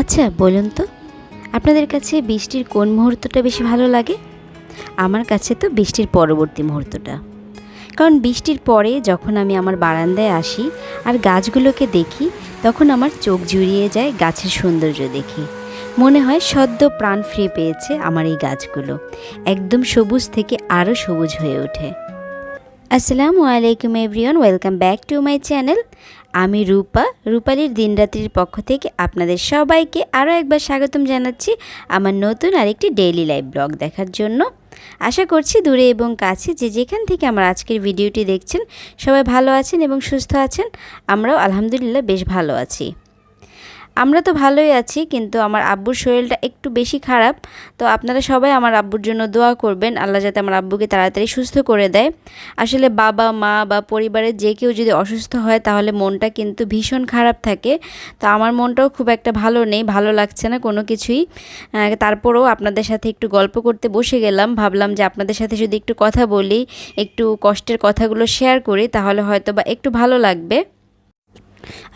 আচ্ছা বলুন তো, আপনাদের কাছে বৃষ্টির কোন মুহূর্তটা বেশি ভালো লাগে? আমার কাছে তো বৃষ্টির পরবর্তী মুহূর্তটা। কারণ বৃষ্টির পরে যখন আমি আমার বারান্দায় আসি আর গাছগুলোকে দেখি, তখন আমার চোখ জুড়িয়ে যায় গাছের সৌন্দর্য দেখে। মনে হয় সদ্য প্রাণ ফিরে পেয়েছে আমার এই গাছগুলো। একদম সবুজ থেকে আরও সবুজ হয়ে ওঠে। আসসালামু আলাইকুম everyone, welcome back to my channel. আমি রূপা, রূপালির দিনরাত্রির পক্ষ থেকে আপনাদের সবাইকে আরও একবার স্বাগতম জানাচ্ছি আমার নতুন আরেকটি ডেইলি লাইভ ব্লগ দেখার জন্য। আশা করছি দূরে এবং কাছে যে যেখান থেকে আমার আজকের ভিডিওটি দেখছেন, সবাই ভালো আছেন এবং সুস্থ আছেন। আমরাও আলহামদুলিল্লাহ বেশ ভালো আছি। আমরা তো ভালোই আছি, কিন্তু আমার আব্বুর শরীরটা একটু বেশি খারাপ। তো আপনারা সবাই আমার আব্বুর জন্য দোয়া করবেন, আল্লাহ যাতে আমার আব্বুকে তাড়াতাড়ি সুস্থ করে দেয়। আসলে বাবা, মা বা পরিবারের যে কেউ যদি অসুস্থ হয়, তাহলে মনটা কিন্তু ভীষণ খারাপ থাকে। তো আমার মনটাও খুব একটা ভালো নেই, ভালো লাগছে না কোনো কিছুই। তারপরেও আপনাদের সাথে একটু গল্প করতে বসে গেলাম, ভাবলাম যে আপনাদের সাথে যদি একটু কথা বলি, একটু কষ্টের কথাগুলো শেয়ার করি, তাহলে হয়তো বা একটু ভালো লাগবে।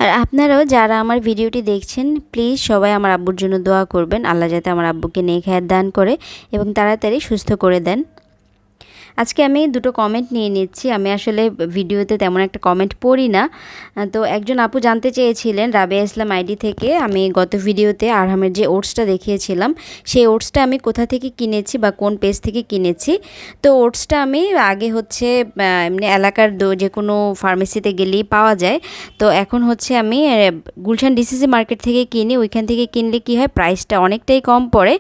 আর আপনারাও যারা আমার ভিডিওটি দেখছেন প্লিজ সবাই আমার আব্বুর জন্য দোয়া করবেন। আল্লাহ যাতে আমার আব্বুকে নেক হায়াত দান করে এবং তাড়াতাড়ি সুস্থ করে দেন। আজকে আমি দুটো কমেন্ট নিয়ে নিচ্ছি। আমি আসলে ভিডিওতে তেমন একটা কমেন্ট পড়ি না। তো একজন আপু জানতে চেয়েছিলেন রাবেয়া ইসলাম আইডি থেকে। আমি গত ভিডিওতে আরহামের যে ওটসটা দেখিয়েছিলাম, সেই ওটসটা আমি কোথা থেকে কিনেছি বা কোন পেজ থেকে কিনেছি? তো ওটসটা আমি আগে হচ্ছে এমনি এলাকার যে কোনো ফার্মেসিতে গেলেই পাওয়া যায়। তো এখন হচ্ছে আমি গুলশান ডিসিসি মার্কেট থেকে কিনি। ওইখান থেকে কিনলে কি হয়? প্রাইসটা অনেকটাই কম পড়ে।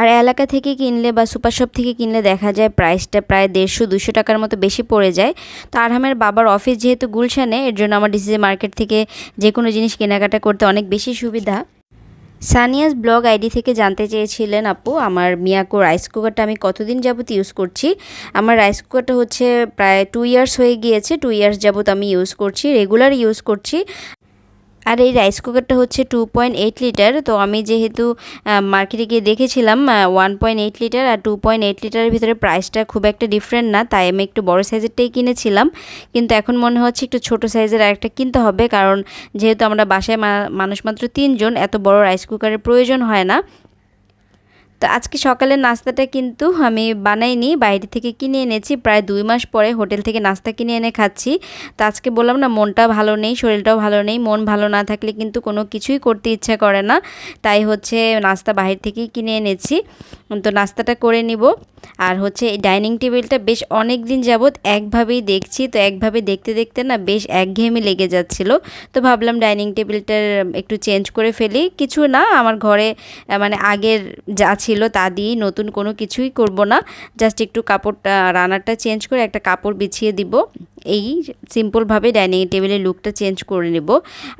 আর এলাকা থেকে কিনলে বা সুপার শপ থেকে কিনলে দেখা যায় প্রাইসটা প্রায় দেড়শো দুশো টাকার মতো বেশি পড়ে যায়। তো আরহামের বাবার অফিস যেহেতু গুলশানে, এর জন্য আমার ডিসিসি মার্কেট থেকে যে কোনো জিনিস কেনাকাটা করতে অনেক বেশি সুবিধা। সানিয়াস ব্লগ আইডি থেকে জানতে চেয়েছিলেন, আপু, আমার মিয়াকো রাইস কুকারটা আমি কতদিন যাবত ইউজ করছি? আমার রাইস কুকারটা হচ্ছে প্রায় টু ইয়ার্স হয়ে গিয়েছে। টু ইয়ার্স যাবত আমি ইউজ করছি, রেগুলার ইউজ করছি। আর এই রাইস কুকারটা হচ্ছে টু পয়েন্ট এইট লিটার তো আমি যেহেতু মার্কেটে গিয়ে দেখেছিলাম ওয়ান পয়েন্ট এইট লিটার আর টু পয়েন্ট এইট লিটারের ভিতরে প্রাইসটা খুব একটা ডিফারেন্ট না, তাই আমি একটু বড় সাইজেরটাই কিনেছিলাম। কিন্তু এখন মনে হচ্ছে একটু ছোট সাইজের আরেকটা কিনতে হবে, কারণ যেহেতু আমরা বাসায় মানুষ মাত্র তিনজন, এত বড় রাইস কুকারের প্রয়োজন হয় না। তো আজকে সকালের নাস্তাটা কিন্তু আমি বানাইনি, বাইরে থেকে কিনে এনেছি। প্রায় দুই মাস পরে হোটেল থেকে নাস্তা কিনে এনে খাচ্ছি। তো আজকে বললাম না, মনটা ভালো নেই, শরীরটাও ভালো নেই, মন ভালো না থাকলে কিন্তু কোনো কিছুই করতে ইচ্ছা করে না। তাই হচ্ছে নাস্তা বাইরে থেকেই কিনে এনেছি। তো নাস্তাটা করে নিব। আর হচ্ছে এই ডাইনিং টেবিলটা বেশ অনেক দিন যাবৎ একভাবেই দেখছি। তো একভাবে দেখতে দেখতে না বেশ একঘেয়েমি লেগে যাচ্ছিল। তো ভাবলাম ডাইনিং টেবিলটার একটু চেঞ্জ করে ফেলি। কিছু না, আমার ঘরে মানে আগের যা ছিল তা দিয়েই নতুন কোনো কিছুই করব না। জাস্ট একটু কাপড়টা, রানারটা চেঞ্জ করে একটা কাপড় বিছিয়ে দিব। এই সিম্পলভাবে ডাইনিং টেবিলের লুকটা চেঞ্জ করে নেব।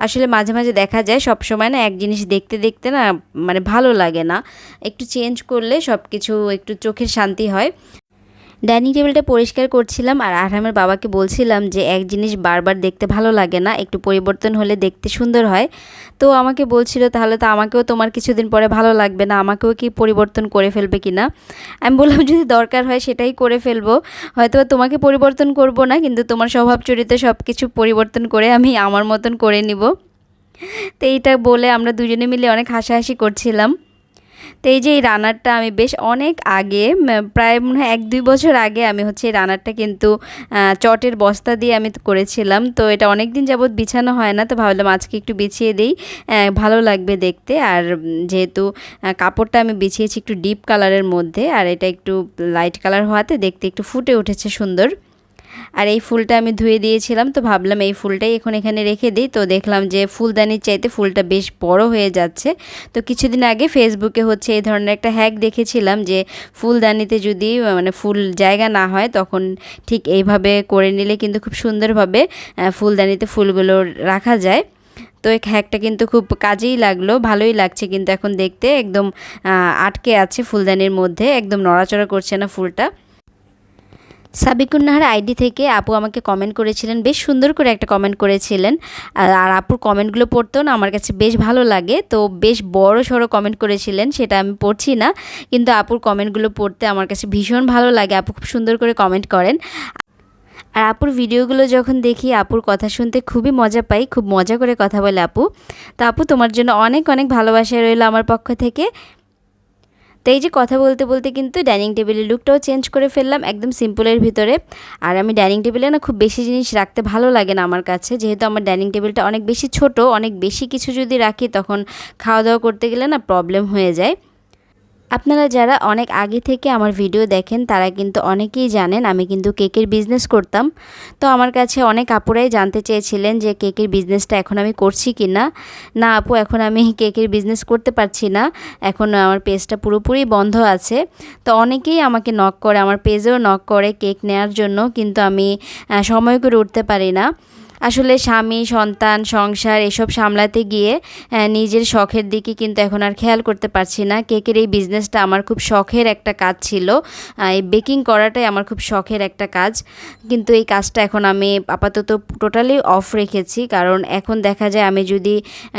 আসলে মাঝে মাঝে দেখা যায়, সব সময় না এক জিনিস দেখতে দেখতে না মানে ভালো লাগে না। একটু চেঞ্জ করলে সব কিছু একটু চোখের শান্তি হয়। ডাইনিং টেবিলটা পরিষ্কার করছিলাম আর আরহামের বাবাকে বলছিলাম যে এক জিনিস বারবার দেখতে ভালো লাগে না, একটু পরিবর্তন হলে দেখতে সুন্দর হয়। তো আমাকে বলছিল, তাহলে তো আমাকেও তোমার কিছুদিন পরে ভালো লাগবে না, আমাকেও কি পরিবর্তন করে ফেলবে কি না? আমি বললাম, যদি দরকার হয় সেটাই করে ফেলব হয়তো তোমাকে পরিবর্তন করব না, কিন্তু তোমার স্বভাব চরিত্র সব কিছু পরিবর্তন করে আমি আমার মতন করে নিব। তো এইটা বলে আমরা দুজনে মিলে অনেক হাসাহাসি করছিলাম। তো এই যে এই রানারটা আমি বেশ অনেক আগে প্রায় মনে হয় এক দুই বছর আগে আমি হচ্ছে এই রানারটা কিন্তু চটের বস্তা দিয়ে আমি করেছিলাম। তো এটা অনেক দিন যাবৎ বিছানো হয় না, তো ভাবলাম আজকে একটু বিছিয়ে দিই ভালো লাগবে দেখতে। আর যেহেতু কাপড়টা আমি বিছিয়েছি একটু ডিপ কালারের মধ্যে, আর এটা একটু লাইট কালার হওয়াতে দেখতে একটু ফুটে উঠেছে সুন্দর। আর এই ফুলটা আমি ধুয়ে দিয়েছিলাম, তো ভাবলাম এই ফুলটাই এখন এখানে রেখে দিই। তো দেখলাম যে ফুলদানির চাইতে ফুলটা বেশ বড় হয়ে যাচ্ছে। তো কিছুদিন আগে ফেসবুকে হচ্ছে এই ধরনের একটা হ্যাক দেখেছিলাম যে ফুলদানিতে যদি মানে ফুল জায়গা না হয়, তখন ঠিক এইভাবে করে নিলে কিন্তু খুব সুন্দরভাবে ফুলদানিতে ফুলগুলো রাখা যায়। তো এই হ্যাকটা কিন্তু খুব কাজেই লাগল, ভালোই লাগছে কিন্তু এখন দেখতে। একদম আটকে আছে ফুলদানির মধ্যে, একদম নড়াচড়া করছে না ফুলটা। সাবিকুন্নাহার আইডি থেকে আপু আমাকে কমেন্ট করেছিলেন, বেশ সুন্দর করে একটা কমেন্ট করেছিলেন। আর আপুর কমেন্টগুলো পড়তেও না আমার কাছে বেশ ভালো লাগে। তো বেশ বড় সড়ো কমেন্ট করেছিলেন, সেটা আমি পড়ছি না। কিন্তু আপুর কমেন্টগুলো পড়তে আমার কাছে ভীষণ ভালো লাগে। আপু খুব সুন্দর করে কমেন্ট করেন। আর আপুর ভিডিওগুলো যখন দেখি, আপুর কথা শুনতে খুবই মজা পাই, খুব মজা করে কথা বলে আপু। তো আপু, তোমার জন্য অনেক অনেক ভালোবাসা রইল আমার পক্ষ থেকে। তো এই যে কথা বলতে বলতে কিন্তু ডাইনিং টেবিলের লুকটাও চেঞ্জ করে ফেললাম একদম সিম্পলের ভিতরে। আর আমি ডাইনিং টেবিলে না খুব বেশি জিনিস রাখতে ভালো লাগে না আমার কাছে। যেহেতু আমার ডাইনিং টেবিলটা অনেক বেশি ছোট, অনেক বেশি কিছু যদি রাখি তখন খাওয়া দাওয়া করতে গেলে না প্রবলেম হয়ে যায়। আপনারা যারা অনেক আগে থেকে আমার ভিডিও দেখেন, তারা কিন্তু অনেকেই জানেন আমি কিন্তু কেকের বিজনেস করতাম। তো আমার কাছে অনেক আপুরাই জানতে চেয়েছিলেন যে কেকের বিজনেসটা এখন আমি করছি কি না না আপু, এখন আমি কেকের বিজনেস করতে পারছি না। এখন আমার পেজটা পুরোপুরি বন্ধ আছে। তো অনেকেই আমাকে নক করে, আমার পেজেও নক করে কেক নেওয়ার জন্য, কিন্তু আমি সময় করে উঠতে পারি না। আসলে স্বামী, সন্তান, সংসার এসব সামলাতে গিয়ে নিজের শখের দিকে কিন্তু এখন আর খেয়াল করতে পারছি না। কেকের এই বিজনেসটা আমার খুব শখের একটা কাজ ছিল। এই বেকিং করাটাই আমার খুব শখের একটা কাজ। কিন্তু এই কাজটা এখন আমি আপাতত টোটালি অফ রেখেছি। কারণ এখন দেখা যায় আমি যদি,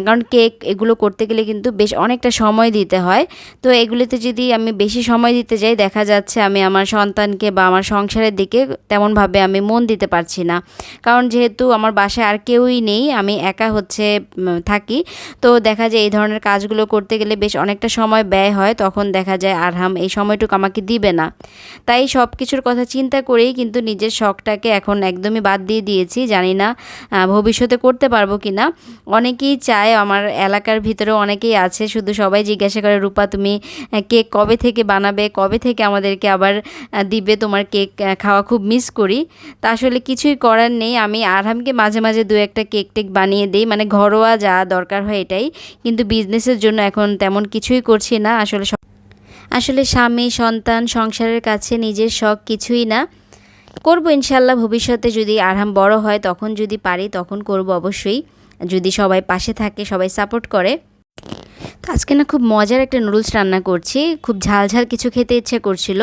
কারণ কেক এগুলো করতে গেলে কিন্তু বেশ অনেকটা সময় দিতে হয়। তো এগুলিতে যদি আমি বেশি সময় দিতে যাই, দেখা যাচ্ছে আমি আমার সন্তানকে বা আমার সংসারের দিকে তেমনভাবে আমি মন দিতে পারছি না। কারণ যেহেতু আমার আমার বাসায় আর কেউই নেই, আমি একা হচ্ছে থাকি। তো দেখা যায় এই ধরনের কাজগুলো করতে গেলে বেশ অনেকটা সময় ব্যয় হয়, তখন দেখা যায় আরহাম এই সময়টুকু আমাকে দিবে না। তাই সব কিছুর কথা চিন্তা করেই কিন্তু নিজের শখটাকে এখন একদমই বাদ দিয়ে দিয়েছি, জানি না ভবিষ্যতে করতে পারব কি না অনেকেই চায় আমার এলাকার ভিতরেও অনেকেই আছে, শুধু সবাই জিজ্ঞাসা করে, রূপা, তুমি কেক কবে থেকে বানাবে? কবে থেকে আমাদেরকে আবার দিবে? তোমার কেক খাওয়া খুব মিস করি। তা আসলে কিছুই করার নেই, আমি আরহামকে মাঝে মাঝে দু একটা কেক টেক বানিয়ে দিই। মানে ঘরোয়া যা দরকার হয় এটাই। কিন্তু বিজনেসের জন্য এখন তেমন কিছুই করছি না। আসলে আসলে স্বামী, সন্তান, সংসারের কাছে নিজের শখ কিছুই না। করব ইনশাল্লাহ ভবিষ্যতে যদি আরাম বড় হয়, তখন যদি পারি, তখন করব অবশ্যই। যদি সবাই পাশে থাকে, সবাই সাপোর্ট করে। তো আজকে না খুব মজার একটা নুডলস রান্না করছি। খুব ঝাল ঝাল কিছু খেতে ইচ্ছে করছিল।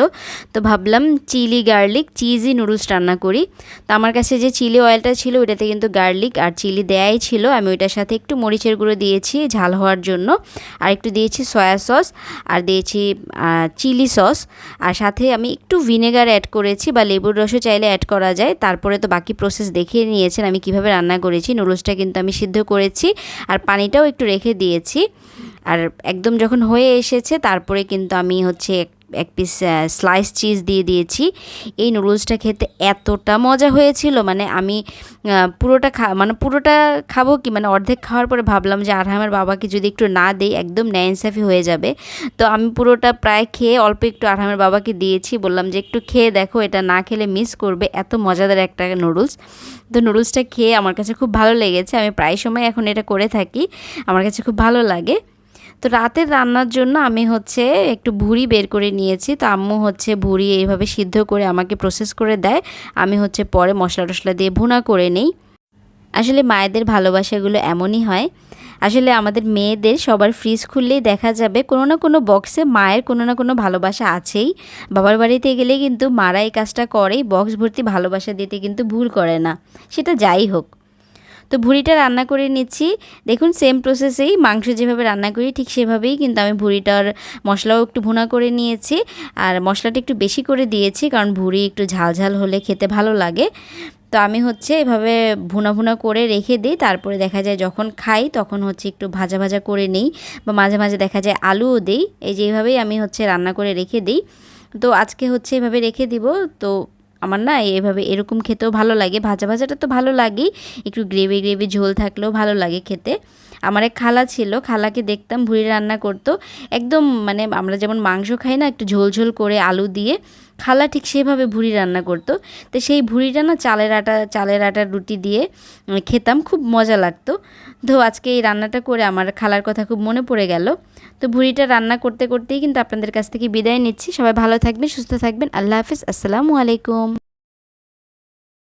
তো ভাবলাম চিলি গার্লিক চিজি নুডলস রান্না করি। তো আমার কাছে যে চিলি অয়েলটা ছিল ওইটাতে কিন্তু গার্লিক আর চিলি দেয়াই ছিল। আমি ওইটার সাথে একটু মরিচের গুঁড়ো দিয়েছি ঝাল হওয়ার জন্য। আর একটু দিয়েছি সয়া সস আর দিয়েছি চিলি সস। আর সাথে আমি একটু ভিনেগার অ্যাড করেছি বা লেবুর রসও চাইলে অ্যাড করা যায়। তারপরে তো বাকি প্রসেস দেখিয়ে নিয়েছেন আমি কীভাবে রান্না করেছি। নুডলসটা কিন্তু আমি সিদ্ধ করেছি। আর পানিটাও একটু রেখে দিয়েছি। আর একদম যখন হয়ে এসেছে, তারপরে কিন্তু আমি হচ্ছে এক পিস স্লাইস চিজ দিয়ে দিয়েছি। এই নুডলসটা খেতে এতটা মজা হয়েছিল মানে আমি পুরোটা খা মানে পুরোটা খাব কি মানে অর্ধেক খাওয়ার পরে ভাবলাম যে আরহামের বাবাকে যদি একটু না দেই, একদম ন্যানসাফি হয়ে যাবে। তো আমি পুরোটা প্রায় খেয়ে অল্প একটু আরহামের বাবাকে দিয়েছি, বললাম যে একটু খেয়ে দেখো, এটা না খেলে মিস করবে, এত মজাদার একটা নুডলস তো নুডলসটা খেয়ে আমার কাছে খুব ভালো লেগেছে, আমি প্রায় সময় এখন এটা করে থাকি, আমার কাছে খুব ভালো লাগে। তো রাতের রান্নার জন্য আমি হচ্ছে একটু ভুড়ি বের করে নিয়েছি। তো আম্মু হচ্ছে ভুড়ি এইভাবে সিদ্ধ করে আমাকে প্রসেস করে দেয়। আমি হচ্ছে পরে মশলা টশলা দিয়ে ভুনা করে নিই। আসলে মায়েদের ভালোবাসাগুলো এমনই হয়। আসলে আমাদের মেয়েদের সবার ফ্রিজ খুললেই দেখা যাবে কোনো না কোনো বক্সে মায়ের কোনো না কোনো ভালোবাসা আছেই। বাবার বাড়িতে গেলে কিন্তু মারা এই কাজটা করেই বক্স ভর্তি ভালোবাসা দিতে কিন্তু ভুল করে না। সেটা যাই হোক। তো ভুড়িটা রান্না করে নিচ্ছি। দেখুন সেম প্রসেসেই মাংস যেভাবে রান্না করি ঠিক সেভাবেই কিন্তু আমি ভুড়িটার মশলাও একটু ভুনা করে নিয়েছি। আর মশলাটা একটু বেশি করে দিয়েছি কারণ ভুড়ি একটু ঝাল ঝাল হলে খেতে ভালো লাগে। তো আমি হচ্ছে এভাবে ভুনা ভুনা করে রেখে দিই। তারপরে দেখা যায় যখন খাই তখন হচ্ছে একটু ভাজা ভাজা করে নিই বা মাঝে মাঝে দেখা যায় আলুও দিই। এই যেভাবেই আমি হচ্ছে রান্না করে রেখে দিই। তো আজকে হচ্ছে এভাবে রেখে দিব। তো আমার না এভাবে এরকম খেতেও ভালো লাগে। ভাজা ভাজাটা তো ভালো লাগেই। একটু গ্রেভি গ্রেভি ঝোল থাকলেও ভালো লাগে খেতে। আমার এক খালা ছিল, খালাকে দেখতাম ভুড়ি রান্না করতো। একদম মানে আমরা যেমন মাংস খাই না, একটু ঝোল ঝোল করে আলু দিয়ে, খালা ঠিক সেভাবে ভুড়ি রান্না করতো। তো সেই ভুড়িটা না চালের আটা, চালের আটার রুটি দিয়ে খেতাম, খুব মজা লাগতো। তো আজকে এই রান্নাটা করে আমার খালার কথা খুব মনে পড়ে গেল। তো ভুড়িটা রান্না করতে করতেই কিন্তু আপনাদের কাছ থেকে বিদায় নিচ্ছি। সবাই ভালো থাকবেন, সুস্থ থাকবেন। আল্লাহ হাফিজ, আসসালামু আলাইকুম।